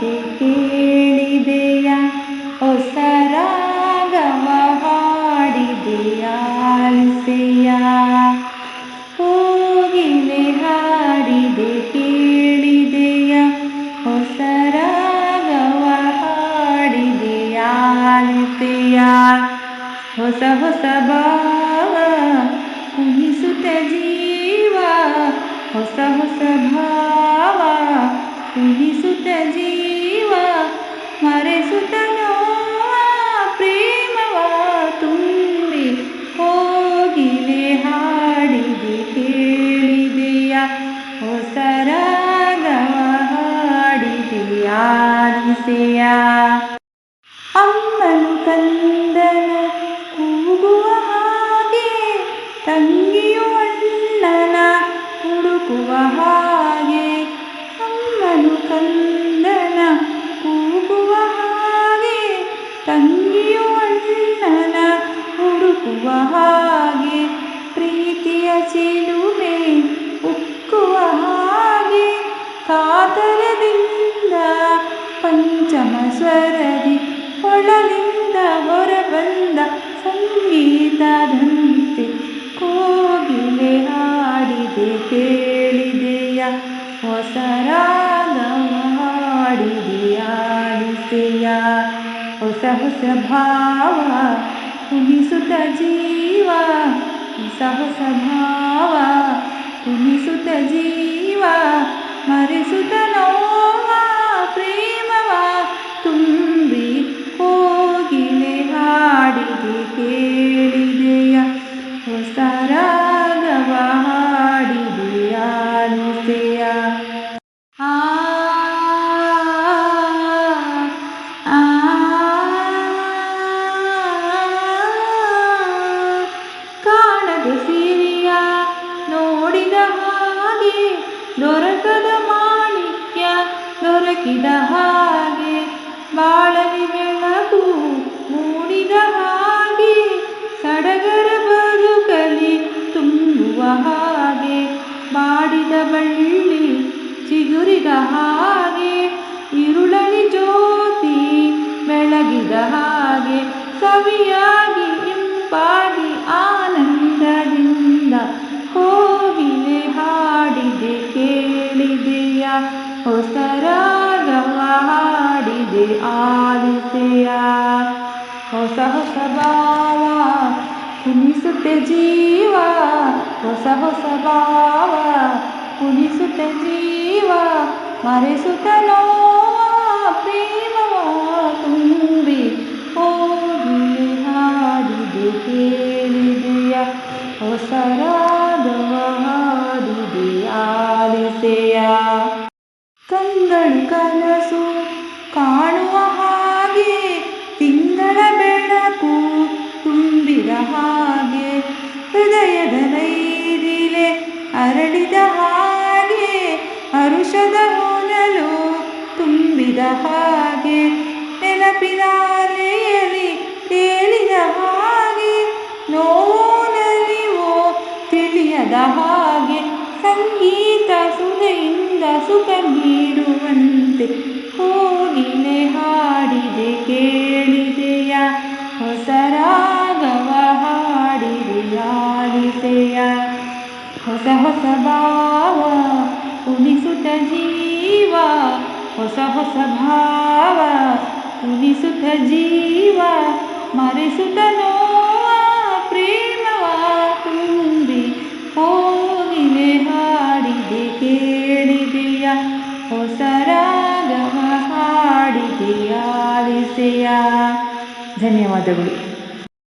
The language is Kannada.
ಹಾಡಿದೆ ಕೇಳಿದೆಯ, ಹೊಸ ರಾಗವ ಹಾಡಿದೆಯ ಆಲಿಸೆಯ ಕೋಗಿಲೆ ಹಾಡಿದೆ ಕೇಳಿದೆಯ, ಹೊಸ ರಾಗವ ಹಾಡಿದೆಯ ಆಲಿಸೆಯ ಹೊಸ ಹೊಸ ಭಾವ ಕುಣಿಸುತ್ತ ಜೀವ, ಹೊಸ ಹೊಸ ಭಾವ ಕುಣಿಸುತ್ತ ಜೀವ, ಮರೆಸುತ್ತ ನೋವ, ಪ್ರೇಮವ ತುಂಬಿ ಹೋಗಿಲೆ ಹಾಡಿದೆ, ಕೇಳಿದೆಯ ಹೊಸ ರಾಗವ ಹಾಡಿದೆಯ ಅಮ್ಮನು ಕಂದನ ಕೂಗುವ ಹಾಗೆ, ತಂಗಿಯು ಅಣ್ಣನ ಹುಡುಕುವ ಹಾಗೆ. ಹುಡುಕುವ ಹಾಗೆ ಪ್ರೀತಿಯ ಚಿಲುಮೆ ಉಕ್ಕುವ ಹಾಗೆ ಕಾತರದಿಂದ ಪಂಚಮ ಸ್ವರದಿ ಒಳಲಿಂದ ಹೊರಬಂದ ಸಂಗೀತದಂತೆ ಕೋಗಿಲೆ ಹಾಡಿದೆ, ಕೇಳಿದೆಯ? ಹೊಸ ಹಾಡಿದೆಯ ಆಲಿಸೆಯ? ಹೊಸ ಹೊಸ ಭಾವ ಜೀವ ಹೊಸ ಹೊಸ ಭಾವ ಕುಣಿಸುತ್ತ ಜೀವ ಮರೆಸುತ ನೋವ ಪ್ರೇಮವ ತುಂಬಿ ಹೋಗಿಲೆ ಹಾಡಿದೆ ಕೇಳಿದೆಯ ಹೊಸ ಹಾಗೆ ದೊರಕದ ಮಾಣಿಕ್ಯ ದೊರಕಿದ ಹಾಗೆ ಬಾಳಲಿ ಬೆಳಗು ಮೂಡಿದ ಹಾಗೆ ಸಡಗರ ಬದುಕಲಿ ತುಂಬುವ ಹಾಗೆ ಬಾಡಿದ ಬಳ್ಳಿ ಚಿಗುರಿದ ಹಾಗೆ ಇರುಳಲಿ ಜ್ಯೋತಿ ಬೆಳಗಿದ ಹಾಗೆ ಸವಿಯ ಹೊಸ ರಾಗವ ಹಾಡಿದೆ ಆಲಿಸೆಯ. ಹೊಸ ಹೊಸ ಭಾವ ಕುಣಿಸುತ್ತೆ ಜೀವ. ಹೊಸ ಹೊಸ ಭಾವ ಕುಣಿಸುತ್ತೆ ಜೀವ. ಮರೆಸುತ್ತ ನೋವ ಪ್ರೇಮವ ಕಂಗಳು ಕನಸು ಕಾಣುವ ಹಾಗೆ, ತಿಂಗಳ ಬೆಳಕು ತುಂಬಿದ ಹಾಗೆ, ಹೃದಯದ ನೈದಿಲೆ ಅರಳಿದ ಹಾಗೆ, ಅರುಷದ ಹೊನಲು ತುಂಬಿದ ಹಾಗೆ, ನೆನಪಿನ ಅಲೆಯಲ್ಲಿ ಹಾಗೆ ನೋನಲಿವೋ ತಿಳಿಯದ ಹಾಗೆ. ಸಂಗೀತ ಸುಧೆಯಿಂದ ಸುಖ ನೀಡುವಂತೆ ಹೋಗಿಲೆ ಹಾಡಿದೆ, ಕೇಳಿದೆಯ? ಹೊಸ ರಾಗವ ಹಾಡಿದೆ ಆಲಿಸೆಯ ಹೊಸ ಹೊಸ ಭಾವ ಉಣಿಸುತ್ತ ಜೀವ, ಹೊಸ ಹೊಸ ಭಾವ ಉಣಿಸುತ್ತ ಜೀವ, ಮರೆಸುತ್ತ ನೋವ. ಹೊಸ ರಾಗವ ಧನ್ಯವಾದಗಳು.